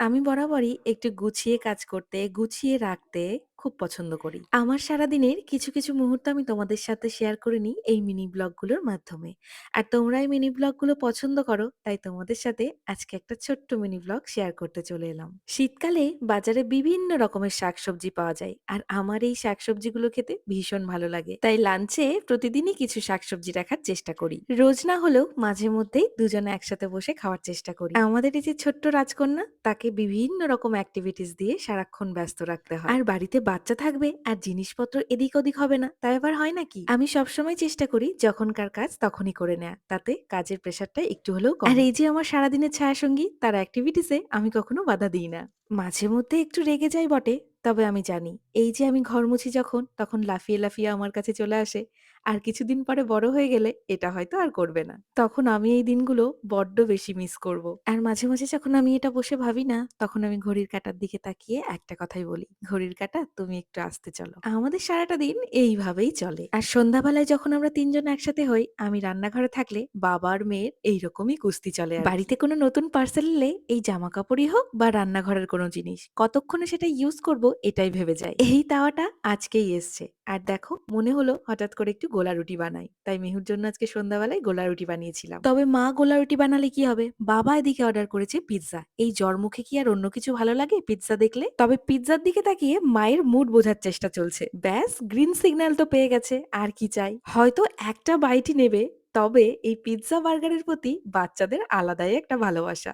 আমি বরাবরই একটু গুছিয়ে কাজ করতে, গুছিয়ে রাখতে খুব পছন্দ করি। আমার সারাদিনের কিছু, কিছু মুহূর্ত আমি তোমাদের সাথে শেয়ার করে নিই এই মিনি ব্লগগুলোর মাধ্যমে। আর তোমরা এই মিনি ব্লগগুলো পছন্দ করো, তাই তোমাদের সাথে আজকে একটা ছোট্ট মিনি ব্লগ শেয়ার করতে চলে এলাম। শীতকালে বাজারে বিভিন্ন রকমের শাকসবজি পাওয়া যায়। আর আমার এই শাকসবজিগুলো খেতে ভীষণ ভালো লাগে। তাই লাঞ্চে প্রতিদিনই কিছু শাকসবজি রাখার চেষ্টা করি। রোজ না হলেও মাঝে মধ্যেই দুজনে একসাথে বসে খাওয়ার চেষ্টা করি। আমাদের এই যে ছোট্ট রাজকন্যা, তাকে বিভিন্ন রকম অ্যাক্টিভিটিস দিয়ে সারাক্ষণ ব্যস্ত রাখতে হয়। আর বাড়িতে বাচ্চা থাকবে আর জিনিসপত্র এদিক ওদিক হবে না, তাই আবার হয় নাকি? আমি সবসময় চেষ্টা করি যখনকার কাজ তখনই করে নেয়া। তাতে কাজের প্রেশারটা একটু হলেও আর এই যে আমার সারাদিনের ছায়াসঙ্গী, তার অ্যাক্টিভিটিসে আমি কখনো বাধা দিই না। মাঝে মধ্যে একটু রেগে যাই বটে, তবে আমি জানি এই যে আমি ঘর মুছি যখন, তখন লাফিয়ে, লাফিয়ে আমার কাছে চলে আসে। আর কিছুদিন পরে বড় হয়ে গেলে এটা হয়তো আর করবে না। তখন আমি এই দিনগুলো বড্ড বেশি মিস করব। আর মাঝে, মাঝে যখন আমি এটা বসে ভাবি না, তখন আমি ঘড়ির কাঁটার দিকে তাকিয়ে একটা কথাই বলি, "ঘড়ির কাঁটা তুমি একটু আস্তে চলো।" আমাদের সারাটা দিন এইভাবেই চলে। আর সন্ধ্যাবেলায় যখন আমরা ৩ জন একসাথে হই, আমি রান্নাঘরে থাকলে বাবা আর মেয়ের এইরকমই কুস্তি চলে। বাড়িতে কোনো নতুন পার্সেল এলে এই জামাকাপড়ই হোক বা রান্নাঘরের কোনো জিনিস, কতক্ষণে সেটা ইউজ করব এটাই ভেবে যাই। এই তাওয়াটা আজকেই এসছে। আর দেখো মনে হলো হঠাৎ করে একটু গোলা রুটি বানাই। তাই মেহুর জন্য আজকে সন্ধ্যাবেলায় গোলা রুটি বানিয়েছিলাম। তবে মা গোলা রুটি বানালে কি হবে? বাবা এদিকে অর্ডার করেছে পিৎজা এই জ্বর মুখে কি আর অন্য কিছু ভালো লাগে পিৎজা দেখলে? তবে পিৎজার দিকে তাকিয়ে মায়ের মুড বোঝার চেষ্টা চলছে। ব্যাস গ্রিন সিগন্যাল তো পেয়ে গেছে। আর কি চাই? হয়তো একটা বাইটি নেবে। তবে এই পিৎজা বার্গারের প্রতি বাচ্চাদের আলাদাই একটা ভালোবাসা।